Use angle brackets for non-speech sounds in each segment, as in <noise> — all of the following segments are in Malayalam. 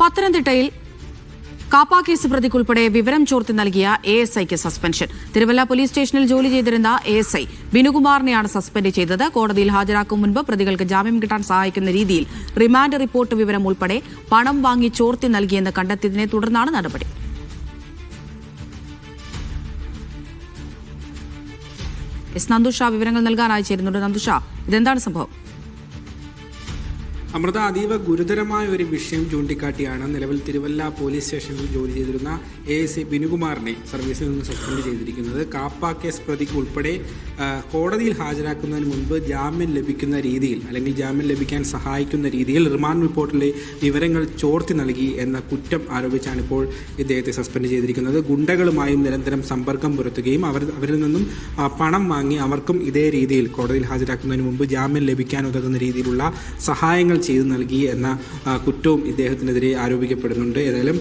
പത്തനംതിട്ടയിൽ കാപ്പ കേസ് പ്രതിക്കുൾപ്പെടെ വിവരം ചോർത്തി നൽകിയ എ എസ് ഐക്ക് സസ്പെൻഷൻ തിരുവല്ല പോലീസ് സ്റ്റേഷനിൽ ജോലി ചെയ്തിരുന്ന എ എസ് ഐ ബിനുകുമാറിനെയാണ് സസ്പെൻഡ് ചെയ്തത്. കോടതിയിൽ ഹാജരാക്കും മുൻപ് പ്രതികൾക്ക് ജാമ്യം കിട്ടാൻ സഹായിക്കുന്ന രീതിയിൽ റിമാൻഡ് റിപ്പോർട്ട് വിവരം ഉൾപ്പെടെ പണം വാങ്ങി ചോർത്തി നൽകിയെന്ന് കണ്ടെത്തിയതിനെ തുടർന്നാണ് നടപടി. എസ് നന്ദുഷ വിവരങ്ങൾ നൽകാനായി ചേരുന്നുണ്ട്. നന്ദുഷ ഇതെന്താണ് സംഭവം? അമൃത അതീവ ഗുരുതരമായ ഒരു വിഷയം ചൂണ്ടിക്കാട്ടിയാണ് നിലവിൽ തിരുവല്ല പോലീസ് സ്റ്റേഷനിൽ ജോലി ചെയ്തിരുന്ന എ എസ് ഐ ബിനുകുമാറിനെ സർവീസിൽ നിന്ന് സസ്പെൻഡ് ചെയ്തിരിക്കുന്നത്. കാപ്പ കേസ് പ്രതിക്ക് ഉൾപ്പെടെ കോടതിയിൽ ഹാജരാക്കുന്നതിന് മുൻപ് ജാമ്യം ലഭിക്കുന്ന രീതിയിൽ അല്ലെങ്കിൽ ജാമ്യം ലഭിക്കാൻ സഹായിക്കുന്ന രീതിയിൽ റിമാൻഡ് റിപ്പോർട്ടിലെ വിവരങ്ങൾ ചോർത്തി നൽകി എന്ന കുറ്റം ആരോപിച്ചാണ് ഇപ്പോൾ ഇദ്ദേഹത്തെ സസ്പെൻഡ് ചെയ്തിരിക്കുന്നത്. ഗുണ്ടകളുമായും നിരന്തരം സമ്പർക്കം പുലർത്തുകയും അവർ അവരിൽ നിന്നും പണം വാങ്ങി അവർക്കും ഇതേ രീതിയിൽ കോടതിയിൽ ഹാജരാക്കുന്നതിന് മുമ്പ് ജാമ്യം ലഭിക്കാൻ ഉതകുന്ന രീതിയിലുള്ള സഹായങ്ങൾ ചെയ്തു നൽകി എന്ന കുറ്റവും ഇദ്ദേഹത്തിനെതിരെ ആരോപിക്കപ്പെടുന്നുണ്ട്. ഏതായാലും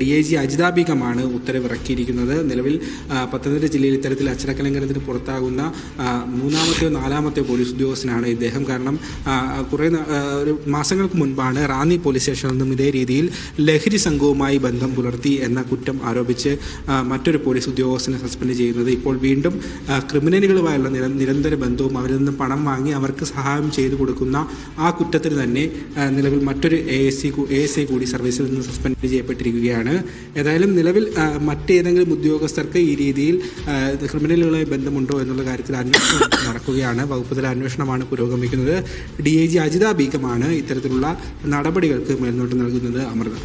ഡി ഐ ജി അജിത ബീഗമാണ് ഉത്തരവിറക്കിയിരിക്കുന്നത്. നിലവിൽ പത്തനംതിട്ട ജില്ലയിൽ ഇത്തരത്തിൽ അച്ചടക്ക ലംഘനത്തിന് പുറത്താകുന്ന മൂന്നാമത്തെയോ നാലാമത്തെയോ പോലീസ് ഉദ്യോഗസ്ഥനാണ് ഇദ്ദേഹം. കാരണം കുറേ ഒരു മാസങ്ങൾക്ക് മുൻപാണ് റാന്നി പോലീസ് സ്റ്റേഷനിൽ നിന്നും ഇതേ രീതിയിൽ ലഹരി സംഘവുമായി ബന്ധം പുലർത്തി എന്ന കുറ്റം ആരോപിച്ച് മറ്റൊരു പോലീസ് ഉദ്യോഗസ്ഥനെ സസ്പെൻഡ് ചെയ്യുന്നത്. ഇപ്പോൾ വീണ്ടും ക്രിമിനലുകളുമായുള്ള നിരന്തര ബന്ധവും അവരിൽ നിന്ന് പണം വാങ്ങി അവർക്ക് സഹായം ചെയ്തു കൊടുക്കുന്ന ആ കുറ്റത്തിന് തന്നെ നിലവിൽ മറ്റൊരു A S C A S I കൂടി സർവീസിൽ നിന്ന് സസ്പെൻഡ് ചെയ്യപ്പെട്ടിരിക്കുകയാണ്. ഏതായാലും നിലവിൽ മറ്റേതെങ്കിലും ഉദ്യോഗസ്ഥർക്ക് ഈ രീതിയിൽ ക്രിമിനലുകളുമായി ബന്ധമുണ്ടോ എന്നുള്ള കാര്യത്തിൽ അന്വേഷണം <coughs> നടക്കുകയാണ്. വകുപ്പ് തല അന്വേഷണമാണ് പുരോഗമിക്കുന്നത്. ഡി ഐ ജി അജിത ബീഗമാണ് ഇത്തരത്തിലുള്ള നടപടികൾക്ക് മേൽനോട്ടം നൽകുന്നത്. അമൃത.